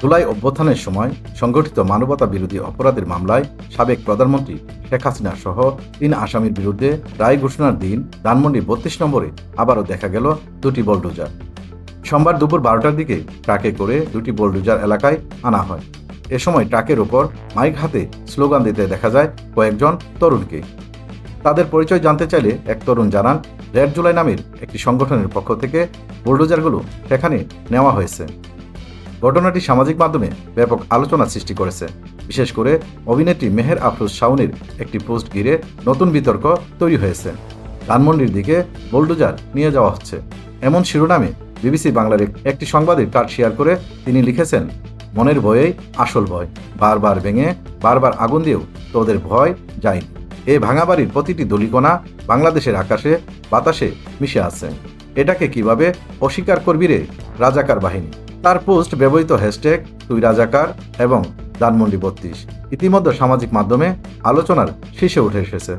জুলাই অভ্যুত্থানের সময় সংগঠিত মানবতা বিরোধী অপরাধের মামলায় সাবেক প্রধানমন্ত্রী শেখ হাসিনা সহ তিন আসামির বিরুদ্ধে রায় ঘোষণার দিন ধানমন্ডি বত্রিশ নম্বরে আবারও দেখা গেল দুটি বলডোজার। সোমবার দুপুর বারোটার দিকে ট্রাকে করে দুটি বোলডোজার এলাকায় আনা হয়। এ সময় ট্রাকের ওপর মাইক হাতে স্লোগান দিতে দেখা যায় কয়েকজন তরুণকে। তাদের পরিচয় জানতে চাইলে এক তরুণ জানান, রেড জুলাই নামের একটি সংগঠনের পক্ষ থেকে বুলডোজারগুলো সেখানে নেওয়া হয়েছে। ঘটনাটি সামাজিক মাধ্যমে ব্যাপক আলোচনা সৃষ্টি করেছে। বিশেষ করে অভিনেত্রী মেহের আফরোজ শাওনের একটি পোস্ট ঘিরে নতুন বিতর্ক তৈরি হয়েছে। ধানমন্ডির দিকে বোলডোজার নিয়ে যাওয়া হচ্ছে। এমন শিরোনামে বিবিসি বাংলার একটি সংবাদের কার্ড শেয়ার করে তিনি লিখেছেন, মনের ভয়েই আসল ভয়। বারবার ভেঙে, বারবার আগুন দিয়েও তোদের ভয় যায়নি। এ ভাঙা বাড়ির প্রতিটি দলিকণা বাংলাদেশের আকাশে, বাতাসে মিশে আছে। এটাকে কীভাবে অস্বীকার করবি রে রাজাকার বাহিনী? তার পোস্ট ব্যবহৃত হ্যাশট্যাগ, তুই রাজাকার এবং দানমন্ডি বত্রিশ ইতিমধ্যে সামাজিক মাধ্যমে আলোচনার শীর্ষে উঠে এসেছে।